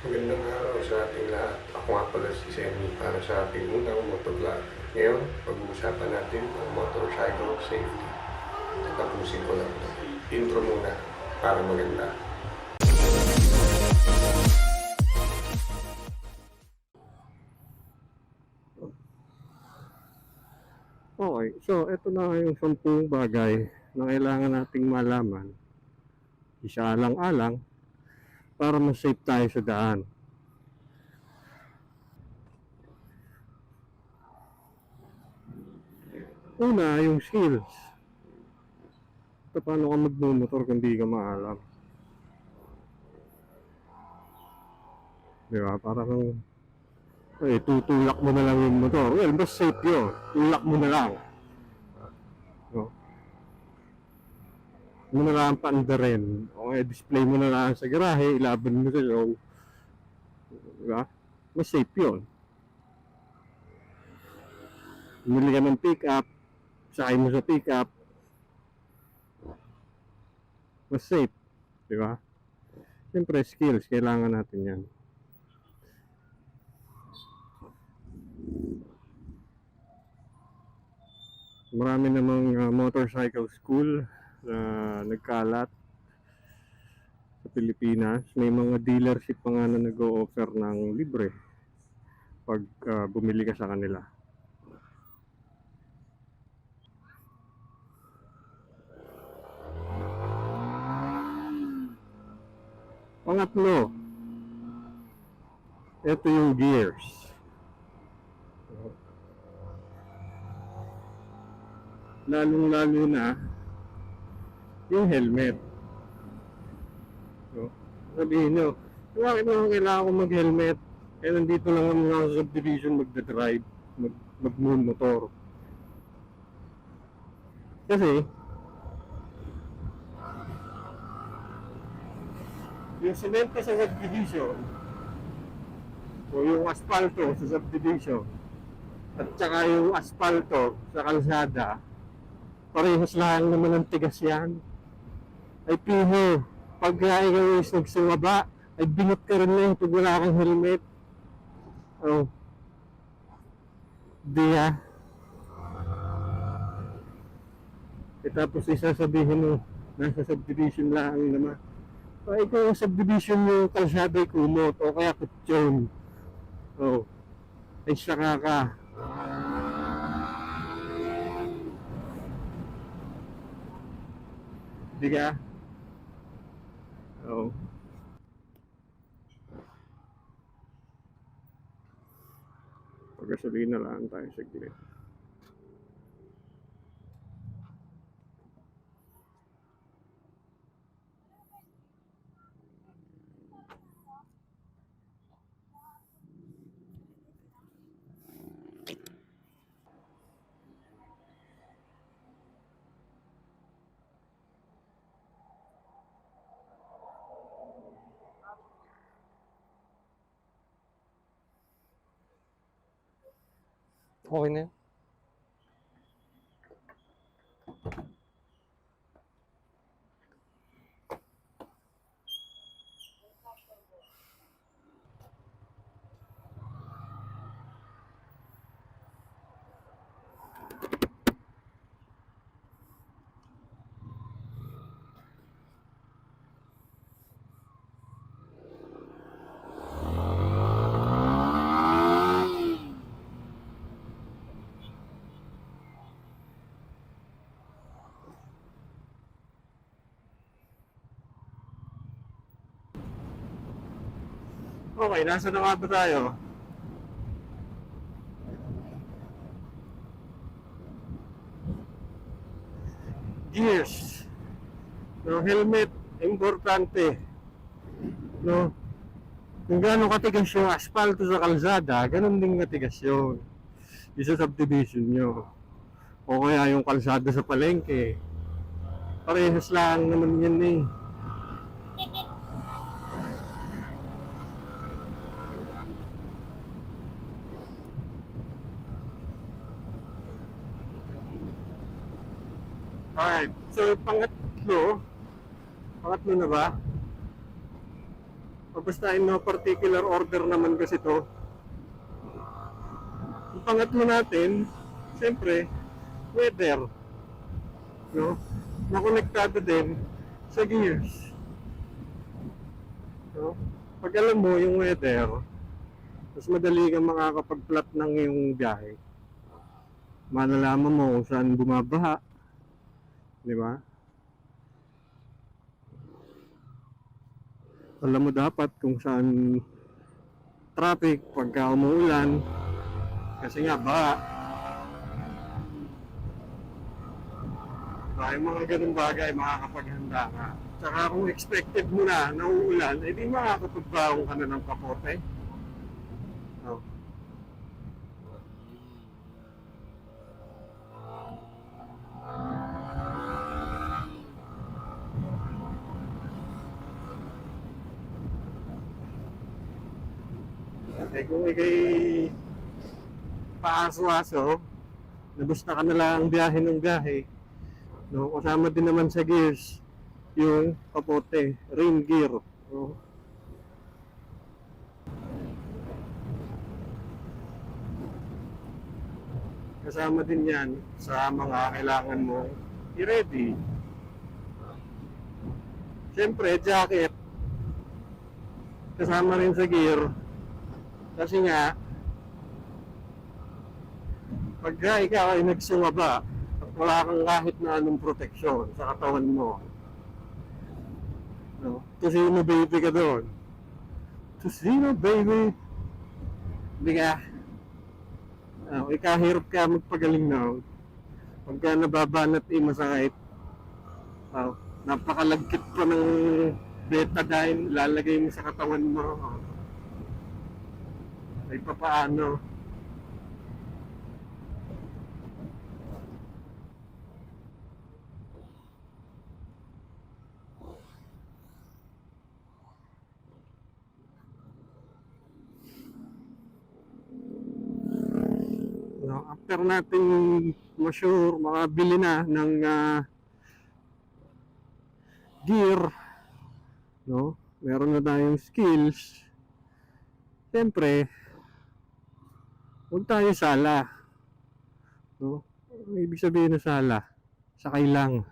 Magandang araw sa ating lahat. Ako nga pala si Semi para sa ating unang motovlog. Ngayon, pag-uusapan natin ang motorcycle safety. Tapusin ko lang ito. Intro muna para maganda. Okay, so ito na yung sampung bagay na kailangan nating malaman. Isa alang-alang para mas safe tayo sa daan. Una, yung skills. Ito paano ka magmumotor kung di ka maalam. Di ba? Parang eh, tutulak mo na lang yung motor. Well, mas safe yun. Tulak mo na lang. No? Mo na lang paanda rin. Kaya display mo na lang sa garahe, ilaban mo sa show. Diba? Mas safe yun. Bumili ka ng pick-up, sakay mo sa pick-up, mas safe. Diba? Siyempre, skills, kailangan natin yan. Marami namang uh, motorcycle school na nagkalat Pilipinas. May mga dealership pa nga na nag-o-offer ng libre pag uh, bumili ka sa kanila. Pangatlo, ito yung gears. lalong-lalo na yung helmet. Sabihin nyo, bakit naman kailangan ko mag-helmet? Eh, nandito lang ang mga subdivision magda-drive, mag mag-motor. Kasi, yung semento sa subdivision, o yung asfalto sa subdivision, at saka yung asfalto sa kalsada, parehas lang naman ang tigas yan. Ay piho, pag ikaw is nagsumaba, ay binot ka rin lang pag wala kang helmet. Oh. Di ha. E tapos isasabihin mo, nasa subdivision lang naman. O ikaw ang subdivision mo, kalsada ay kumot, o kaya kutsyon. Oh. Ay saka ka. Di ka? Oo. Pagkasabihin na lang tayo sa Wojny. Okay nasa na nga ba tayo? Gears. No, helmet, importante. No, kung gaano katigas yung asfalto sa kalsada, ganun din katigas yun. Isa subdivision nyo. O kaya yung kalsada sa palengke. Parehas lang naman yan eh. Alright, so pangatlo, pangatlo na ba? O no particular order naman kasi to. Ang pangatlo natin, siyempre, weather. No? Nakonektado din sa gears. No? Pag alam mo yung weather, mas madali kang makakapag-plot ng iyong biyahe. Malalaman mo kung saan bumabaha. Di ba? Alam mo dapat kung saan traffic pagka umuulan. Kasi nga ba, yung mga ganung bagay makakapaghanda ka. Tsaka kung expected mo na na uulan, edi makakapagbaong ka na ng kapote. Oh. Eh kung ikay paaso-aso, nabusta ka na lang ang biyahe ng biyahe. No, kasama din naman sa gears yung kapote, rain gear. No? Kasama din yan sa mga kailangan mo i-ready. Siyempre, jacket. Kasama rin sa gear. Kasi nga, pagka ikaw ay nagsumaba at wala kang kahit na anong proteksyon sa katawan mo, no? Tusino baby ka doon. Tusino baby. Hindi ka. Oh, ikahirap ka magpagaling na. Pagka nababanat eh masakit. Oh, napakalagkit pa ng betadine, lalagay mo sa katawan mo. Oh. Ay papaano? No, after natin ma-sure, makabili na ng ah, gear, no? Meron na tayong skills. Siyempre, huwag tayo sala. No? Ibig sabihin na sala, sakay lang.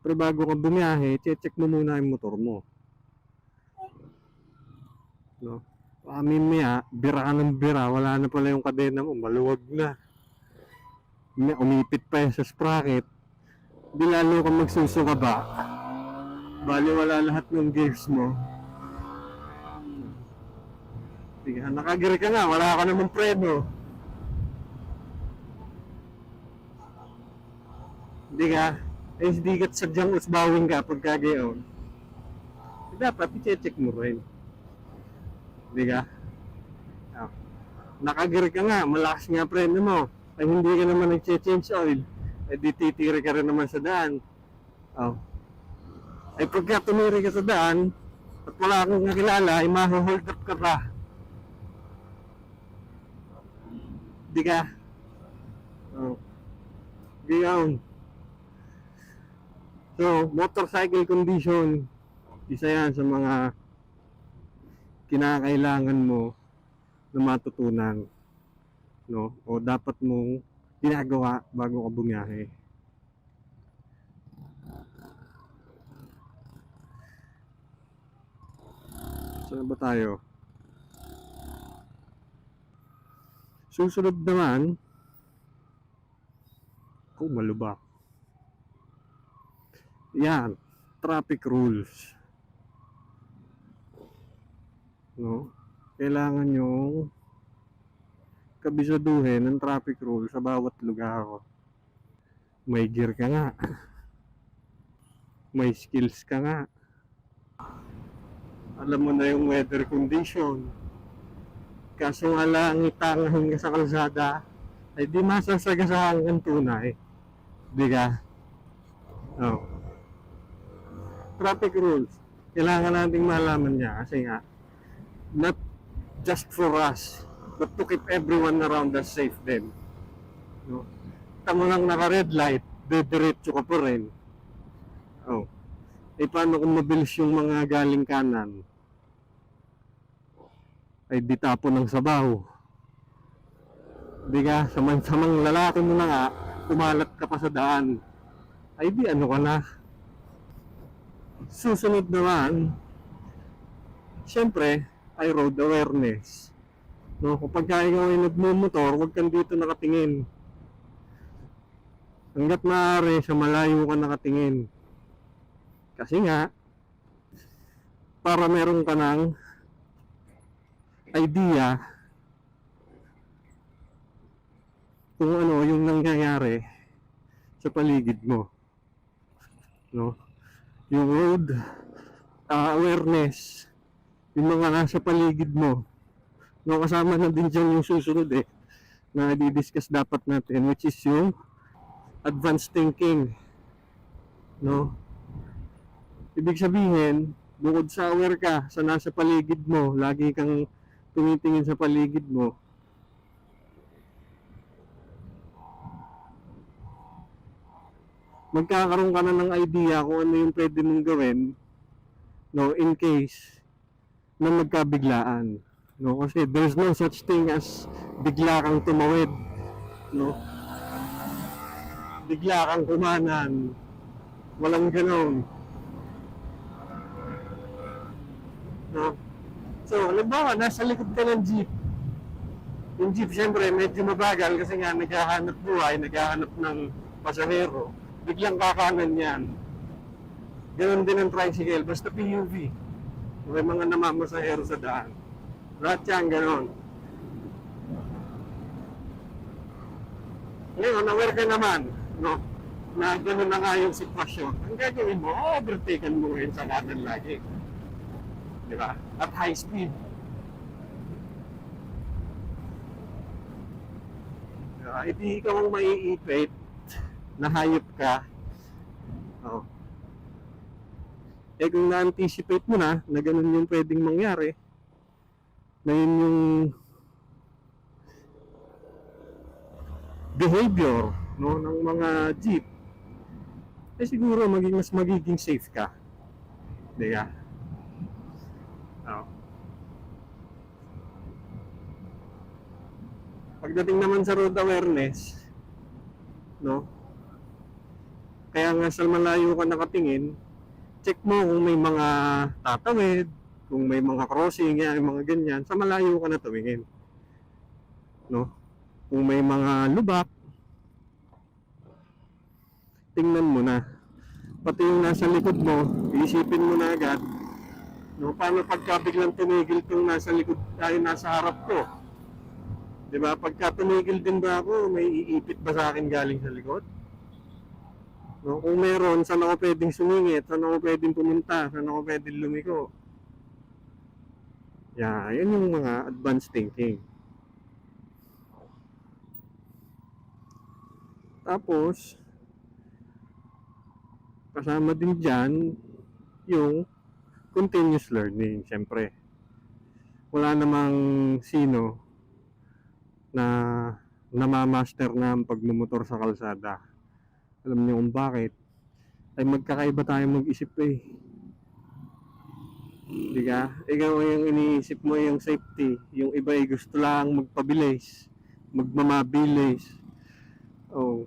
Pero bago ka bumiyahe, check mo muna yung motor mo. No? Amin maya, bira ka ng bira, wala na pala yung kadena mo, maluwag na. May umipit pa yan sa sprocket. Di lalo ka magsusuka ba? Bali wala lahat ng gears mo. Sige, nakagir ka nga, wala ka namang preno. Hindi ka, eh hindi ka sadyang usbawin ka pagka gayon. Dapat i-check mo rin. Hindi ka? Ah. Nakagir ka nga, malakas nga preno mo. Ay hindi ka naman nag-change oil. Eh di titiri ka rin naman sa daan. Oh. Ay pagka tumiri ka sa daan, at wala kang nakilala, ay maho-hold up ka pa. Di ka? Oh. Yun. So, motorcycle condition, isa yan sa mga kinakailangan mo na matutunan. No? O dapat mong ginagawa bago ka bumiyahe. Saan ba tayo? Susunod naman, kung malubak. Yan, traffic rules. No? Kailangan yung kabisaduhin ng traffic rules sa bawat lugar. May gear ka nga. May skills ka nga. Alam mo na yung weather condition. Kaso nga lang itangahin ka sa kalsada, ay di masasagasahan kang tunay. Di ka? Oh. Traffic rules. Kailangan nating malaman niya kasi nga, not just for us, but to keep everyone around us safe din. No? Tamo lang naka-red light, didiretso ka pa rin. Oh. Eh paano kung mabilis yung mga galing kanan? Ay di tapo ng sabaw. Di ka, saman-samang lalaki mo na nga, kumalat ka pa sa daan. Ay di ano ka na. Susunod naman, syempre, ay road awareness. No, kapag ka ikaw ay nagmumotor, huwag kang dito nakatingin. Hanggat maaari, sa malayo ka nakatingin. Kasi nga, para meron ka ng idea kung ano yung nangyayari sa paligid mo. No? Yung road ah, awareness, yung mga nasa paligid mo. No, kasama na din dyan yung susunod eh na i-discuss dapat natin which is yung advanced thinking. No? Ibig sabihin, bukod sa aware ka sa nasa paligid mo, lagi kang tumitingin sa paligid mo, magkakaroon ka na ng idea kung ano yung pwede mong gawin no, in case na magkabiglaan. No, kasi there's no such thing as bigla kang tumawid. No? Bigla kang kumanan. Walang ganon. No? So, halimbawa, nasa likod ka ng jeep. Yung jeep, syempre, medyo mabagal kasi nga naghahanap buhay, naghahanap ng pasahero. Biglang kakanan yan. Ganon din ang tricycle, basta PUV. May mga namamasahero sa daan. Lahat yan, ganon. Ngayon, aware ka naman, no? Na gano'n na nga yung sitwasyon. Ang gagawin mo, overtaken mo rin sa kanan lagi. Di ba? At high speed. Uh, hindi ikaw ang maiipit na hayop ka. Oh. Eh kung na-anticipate mo na na ganun yung pwedeng mangyari, na yun yung behavior no, ng mga jeep, eh siguro maging mas magiging safe ka. Di ka? Oh. Pagdating naman sa road awareness, no? Kaya nga sa malayo ka nakatingin, check mo kung may mga tatawid, kung may mga crossing, yan, mga ganyan, sa malayo ka na tumingin. No? Kung may mga lubak, tingnan mo na. Pati yung nasa likod mo, isipin mo na agad, no? Paano pagka biglang tumigil tong nasa likod, tayo nasa harap ko? Di ba? Pagka tumigil din ba ako, may iipit ba sa akin galing sa likod? No, kung meron, saan ako pwedeng sumingit? Saan ako pwedeng pumunta? Saan ako pwedeng lumiko? Yeah, yun yung mga advanced thinking. Tapos, kasama din dyan yung continuous learning, syempre. Wala namang sino na namamaster na ang pagmumotor sa kalsada. Alam niyo kung bakit? Ay magkakaiba tayo mag-isip eh. Di ka? Ikaw yung iniisip mo yung safety. Yung iba ay gusto lang magpabilis. Magmamabilis. Oh.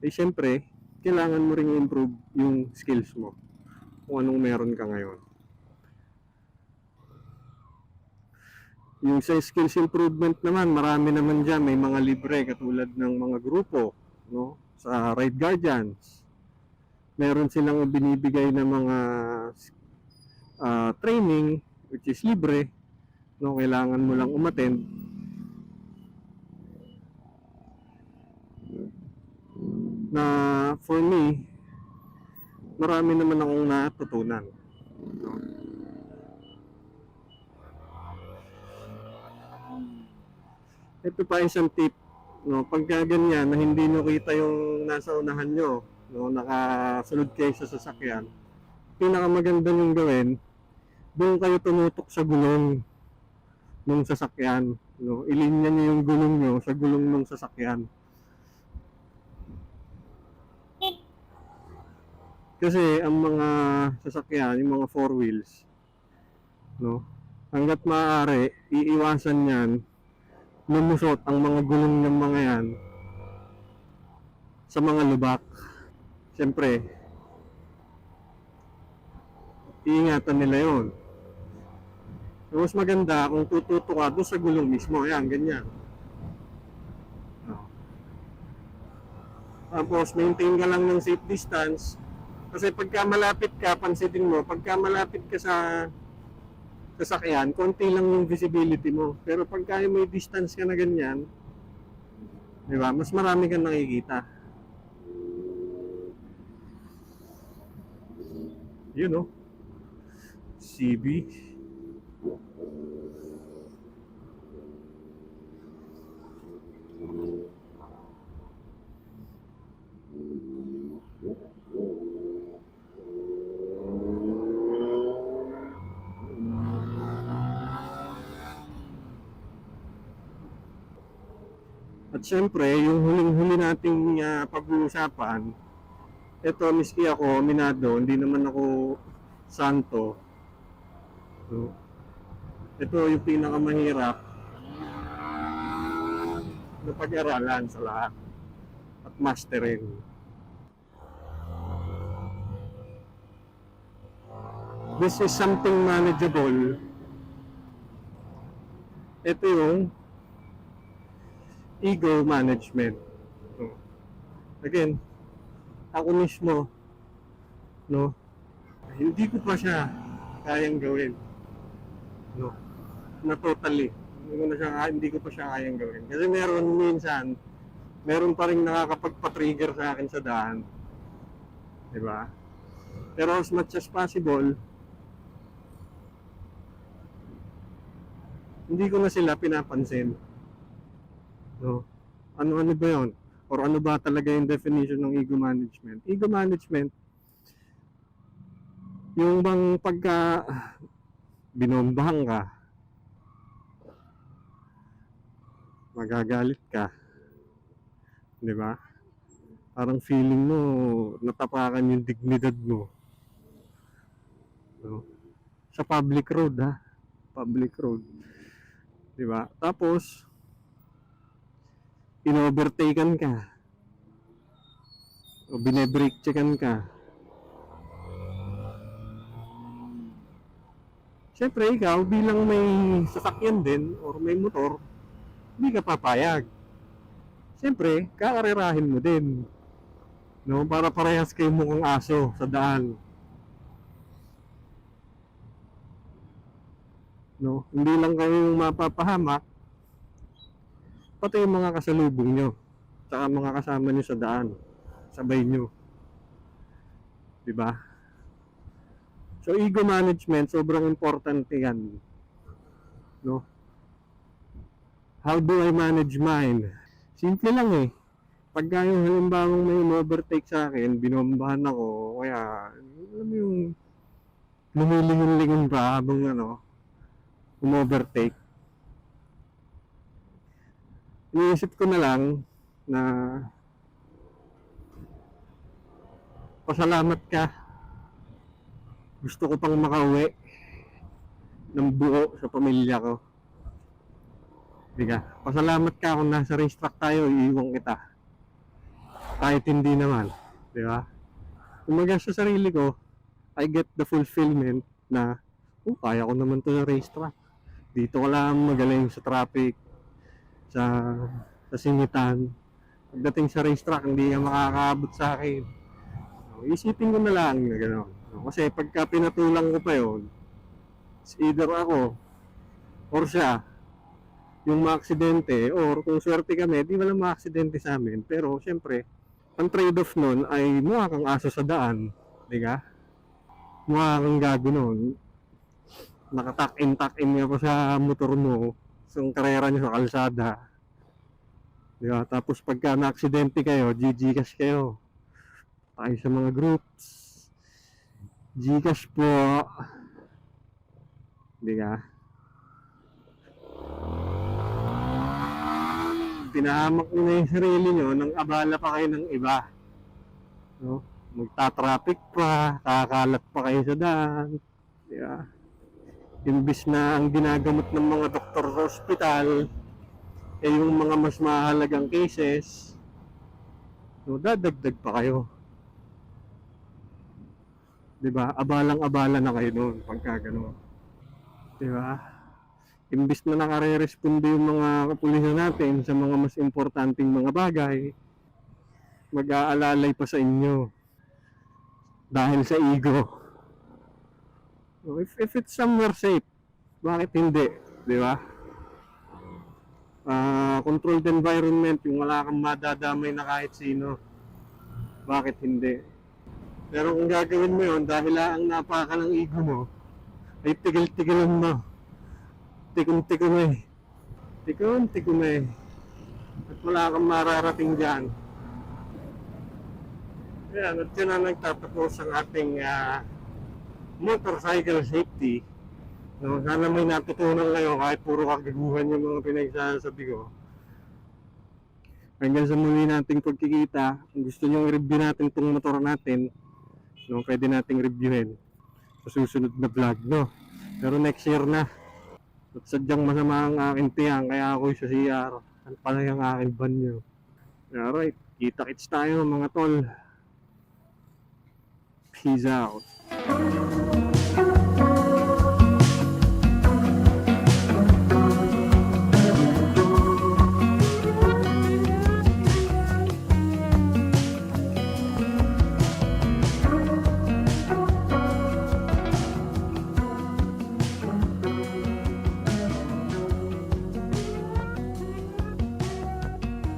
Eh syempre, kailangan mo ring improve yung skills mo. Kung anong meron ka ngayon. Yung sa skills improvement naman, marami naman dyan. May mga libre katulad ng mga grupo no? sa Ride Guardians. Meron silang binibigay na mga ah, training which is libre. No? Kailangan mo lang umattend. Na for me, marami naman akong natutunan. Ito pa isang tip, no, pagka ganyan na hindi nyo kita yung nasa unahan nyo, no, nakasunod kayo sa sasakyan, pinakamaganda yung gawin, doon kayo tumutok sa gulong ng sasakyan, no, ilinya nyo yung gulong nyo sa gulong ng sasakyan. Kasi ang mga sasakyan, yung mga four wheels, no, hanggat maaari, iiwasan yan, lumusot ang mga gulong ng mga yan sa mga lubak. Siyempre, iingatan nila yon. Mas maganda kung tututo ka doon sa gulong mismo. Ayan, ganyan. Tapos, maintain ka lang ng safe distance. Kasi pagka malapit ka, pansitin mo, pagka malapit ka sa sasakyan, konti lang yung visibility mo. Pero pagka may distance ka na ganyan, di ba, mas marami kang nakikita. Yun oh. CB. Syempre, yung huling-huli nating ah, pag-uusapan, ito, miski ako, minado, hindi naman ako santo. So, ito yung pinakamahirap na pag-aralan sa lahat at masterin. This is something manageable. Ito yung ego management. So, again, ako mismo, no, hindi ko pa siya kayang gawin. No, na totally. Hindi ko, na siya, hindi ko pa siya kayang gawin. Kasi meron minsan, meron pa rin nakakapagpa-trigger sa akin sa daan. Di ba? Pero as much as possible, hindi ko na sila pinapansin. No? Ano-ano ba yun? Or ano ba talaga yung definition ng ego management? Ego management, yung bang pagka binombahan ka, magagalit ka, di ba? Parang feeling mo, natapakan yung dignidad mo. No? Sa public road, ha? Public road. Di ba? Tapos, in-overtaken ka o bine-brake checkan ka Siyempre, ikaw bilang may sasakyan din or may motor, hindi ka papayag. Siyempre, kakarerahin mo din. No, para parehas kayo mukhang aso sa daan. No, hindi lang kayo yung mapapahamak, pati yung mga kasalubong nyo, tsaka mga kasama nyo sa daan, sabay nyo. Di ba? So ego management, sobrang importante yan. No? How do I manage mine? Simple lang eh. Pagka yung halimbawa may overtake sa akin, binombahan ako, kaya, alam yung lumilingon-lingon pa habang ano, umovertake. Iniisip ko na lang na pasalamat ka gusto ko pang makauwi ng buo sa pamilya ko. Diga, pasalamat ka kung nasa racetrack tayo, iiwan kita. Kahit hindi naman, di ba? Kumaga sa sarili ko, I get the fulfillment na, oh, kaya ko naman to sa racetrack. Dito ko lang magaling sa traffic, sa, sa singitan. Pagdating sa racetrack, hindi ka makakaabot sa akin. So, isipin ko na lang na gano'n. No, Kasi pagka pinatulang ko pa yon, either ako or siya yung maaksidente or kung swerte kami, di wala maaksidente sa amin. Pero syempre, ang trade-off nun ay mukha kang aso sa daan. Di ka? Mukha kang gago nun. Nakatak-in-tak-in nga pa sa motor mo sa karera nyo sa kalsada. Di ba? Tapos pagka na-aksidente kayo, GG cash kayo. Tayo sa mga groups. Gcash po. Hindi ka? Pinahamak nyo na yung sarili nyo nang abala pa kayo ng iba. No? Magta-traffic pa, kakalat pa kayo sa daan. Di ba? Imbis na ang ginagamot ng mga doktor sa ospital eh yung mga mas mahalagang cases so dadagdag pa kayo. 'di ba abalang-abala na kayo noon pagka gano'n. 'di ba imbis na nakare-responde yung mga kapulisan natin sa mga mas importanteng mga bagay mag-aalalay pa sa inyo. Dahil sa ego So, if, if it's somewhere safe, bakit hindi? Di ba? Ah, controlled environment, yung wala kang madadamay na kahit sino. Bakit hindi? Pero kung gagawin mo yun, dahil ang napaka ng ego mo, ay tigil-tigilan mo. Tikum-tikum eh. Tikum-tikum eh. At wala kang mararating dyan. Yan, at yun ang nagtatapos ang ating ah, motorcycle safety. No, sana may natutunan kayo kahit puro kagaguhan yung mga pinagsasabi ko. Hanggang sa muli nating pagkikita, kung gusto nyo i-review natin itong motor natin, no, pwede nating reviewin sa susunod na vlog, no? Pero next year na. At sadyang masama ang aking tiyang, kaya ako sa CR. Ano pala yung aking banyo. Alright, kita-kits tayo mga tol. Peace out.